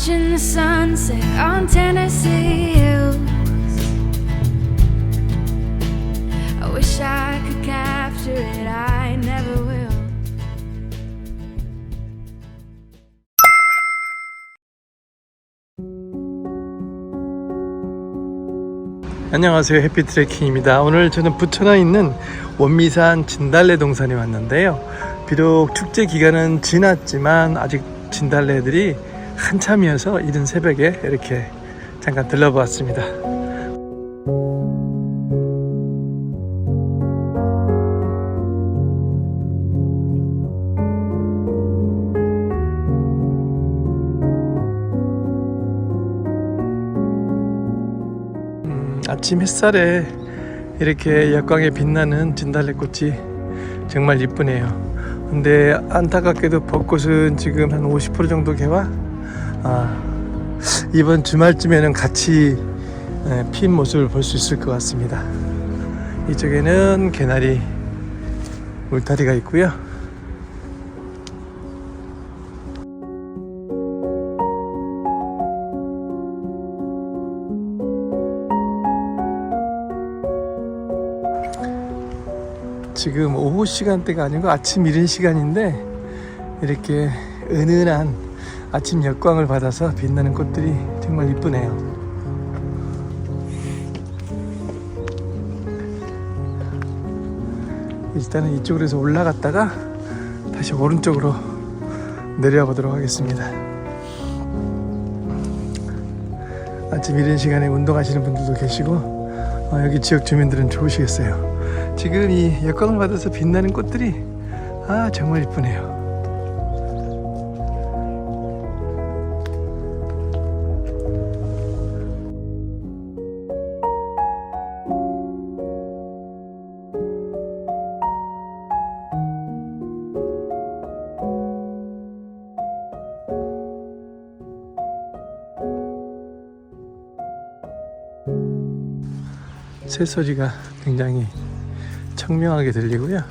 Watching the sunset on Tennessee hills. I wish I could capture it, I never will. 안녕하세요 해피 트레킹입니다 오늘 저는 부천에 있는 원미산 진달래 동산에 왔는데요 비록 축제 기간은 지났지만 아직 진달래들이 한참이어서 이른 새벽에 이렇게 잠깐 들러보았습니다 음, 아침 햇살에 이렇게 역광에 빛나는 진달래꽃이 정말 이쁘네요. 근데 안타깝게도 벚꽃은 지금 한 50% 정도 개화. 아, 이번 주말쯤에는 같이 예, 핀 모습을 볼 수 있을 것 같습니다. 이쪽에는 개나리 울타리가 있고요. 지금 오후 시간대가 아니고 아침 이른 시간인데 이렇게 은은한 아침 역광을 받아서 빛나는 꽃들이 정말 이쁘네요. 일단은 이쪽으로 해서 올라갔다가 다시 오른쪽으로 내려와 보도록 하겠습니다. 아침 이른 시간에 운동하시는 분들도 계시고 어, 여기 지역 주민들은 좋으시겠어요. 지금 이 역광을 받아서 빛나는 꽃들이 아 정말 이쁘네요. 새소리가 굉장히 청명하게 들리고요.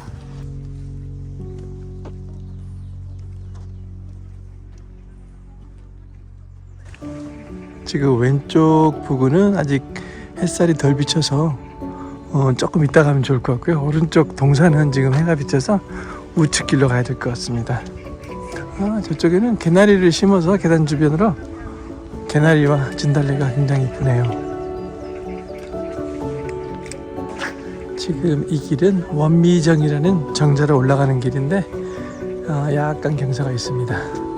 지금 왼쪽 부근은 아직 햇살이 덜 비쳐서 어, 조금 이따 가면 좋을 것 같고요. 오른쪽 동산은 지금 해가 비쳐서 우측 길로 가야 될 것 같습니다. 아, 저쪽에는 개나리를 심어서 계단 주변으로 개나리와 진달래가 굉장히 이쁘네요. 지금 이 길은 원미정이라는 정자로 올라가는 길인데 어, 약간 경사가 있습니다.